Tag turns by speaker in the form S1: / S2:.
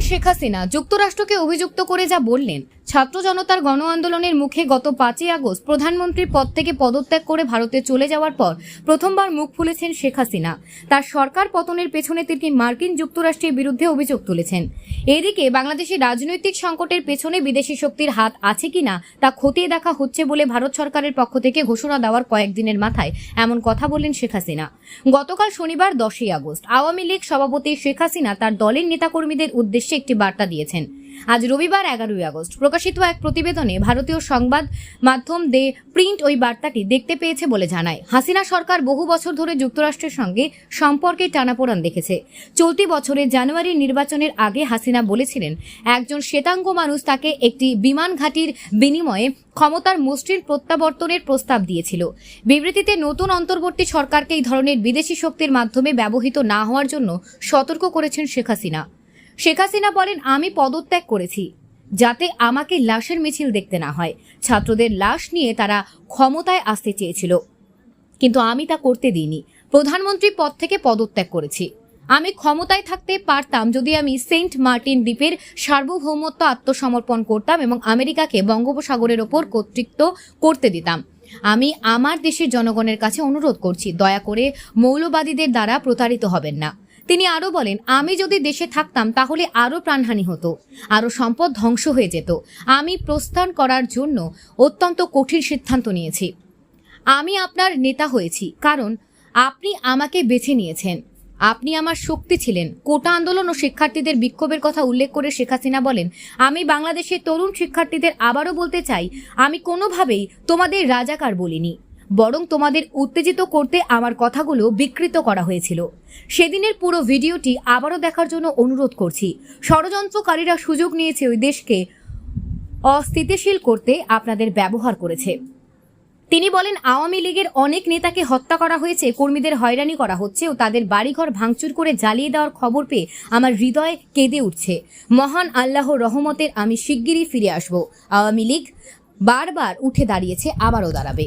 S1: শেখ হাসিনা যুক্তরাষ্ট্রকে অভিযুক্ত করে যা বললেন। ছাত্র জনতার গণ আন্দোলনের মুখে গত পাঁচই আগস্ট প্রধানমন্ত্রীর পদ থেকে পদত্যাগ করে ভারতে চলে যাওয়ার পর প্রথমবার মুখ খুলেছেন শেখ হাসিনা। তার সরকার পতনের পেছনে তিনি মার্কিন যুক্তরাষ্ট্রের বিরুদ্ধে অভিযোগ তুলেছেন। এদিকে বাংলাদেশের রাজনৈতিক সংকটের পেছনে বিদেশি শক্তির হাত আছে কিনা তা খতিয়ে দেখা হচ্ছে বলে ভারত সরকারের পক্ষ থেকে ঘোষণা দেওয়ার কয়েকদিনের মাথায় এমন কথা বললেন শেখ হাসিনা। গতকাল শনিবার দশই আগস্ট আওয়ামী লীগ সভাপতি শেখ হাসিনা তার দলের নেতাকর্মীদের উদ্দেশ্যে একটি বার্তা দিয়েছেন। আজ রবিবার এগারোই আগস্ট। প্রকাশিত এক প্রতিবেদনে ভারতীয় সংবাদ মাধ্যম দে প্রিন্ট ওই বার্তাটি দেখতে পেয়েছে বলে জানায়। হাসিনা সরকার বহু বছর ধরে যুক্তরাষ্ট্রের সঙ্গে সম্পর্কে টানাপোড়ান দেখেছে। চলতি বছরের জানুয়ারির নির্বাচনের আগে হাসিনা বলেছিলেন, একজন শ্বেতাঙ্গ মানুষ তাকে একটি বিমান ঘাঁটির বিনিময়ে ক্ষমতার মসৃণ প্রত্যাবর্তনের প্রস্তাব দিয়েছিল। বিবৃতিতে নতুন অন্তর্বর্তী সরকারকে এই ধরনের বিদেশি শক্তির মাধ্যমে ব্যবহৃত না হওয়ার জন্য সতর্ক করেছেন শেখ হাসিনা। শেখ হাসিনা বলেন, আমি পদত্যাগ করেছি যাতে আমাকে লাশের মিছিল দেখতে না হয়। ছাত্রদের লাশ নিয়ে তারা ক্ষমতায় আসতে চেয়েছিল। কিন্তু আমি তা করতে দিইনি। প্রধানমন্ত্রী পদ থেকে পদত্যাগ করেছি। আমি ক্ষমতায় থাকতে পারতাম যদি আমি সেন্ট মার্টিন দ্বীপের সার্বভৌমত্ব আত্মসমর্পণ করতাম এবং আমেরিকাকে বঙ্গোপসাগরের ওপর কর্তৃত্ব করতে দিতাম। আমি আমার দেশের জনগণের কাছে অনুরোধ করছি, দয়া করে মৌলবাদীদের দ্বারা প্রতারিত হবেন না। তিনি আরও বলেন, আমি যদি দেশে থাকতাম, তাহলে আরও প্রাণহানি হতো, আরও সম্পদ ধ্বংস হয়ে যেত। আমি প্রস্থান করার জন্য অত্যন্ত কঠিন সিদ্ধান্ত নিয়েছি। আমি আপনার নেতা হয়েছি, কারণ আপনি আমাকে বেছে নিয়েছেন। আপনি আমার শক্তি ছিলেন। কোটা আন্দোলন ও শিক্ষার্থীদের বিক্ষোভের কথা উল্লেখ করে শেখ হাসিনা বলেন, আমি বাংলাদেশের তরুণ শিক্ষার্থীদের আবারও বলতে চাই, আমি কোনোভাবেই তোমাদের রাজাকার বলিনি। বরং তোমাদের উত্তেজিত করতে আমার কথাগুলো বিকৃত করা হয়েছিল। সেদিনের পুরো ভিডিওটি আবারও দেখার জন্য অনুরোধ করছি, ষড়যন্ত্রকারীরা সুযোগ নিয়েছে ওই দেশকে অস্থিতিশীল করতে আপনাদের ব্যবহার করেছে। তিনি বলেন, আওয়ামী লীগের অনেক নেতাকে হত্যা করা হয়েছে, কর্মীদের হয়রানি করা হচ্ছে ও তাদের বাড়িঘর ভাঙচুর করে জ্বালিয়ে দেওয়ার খবর পেয়ে আমার হৃদয় কেঁদে উঠছে। মহান আল্লাহ রহমতের আমি শিগগিরই ফিরে আসব। আওয়ামী লীগ বারবার উঠে দাঁড়িয়েছে, আবারও দাঁড়াবে।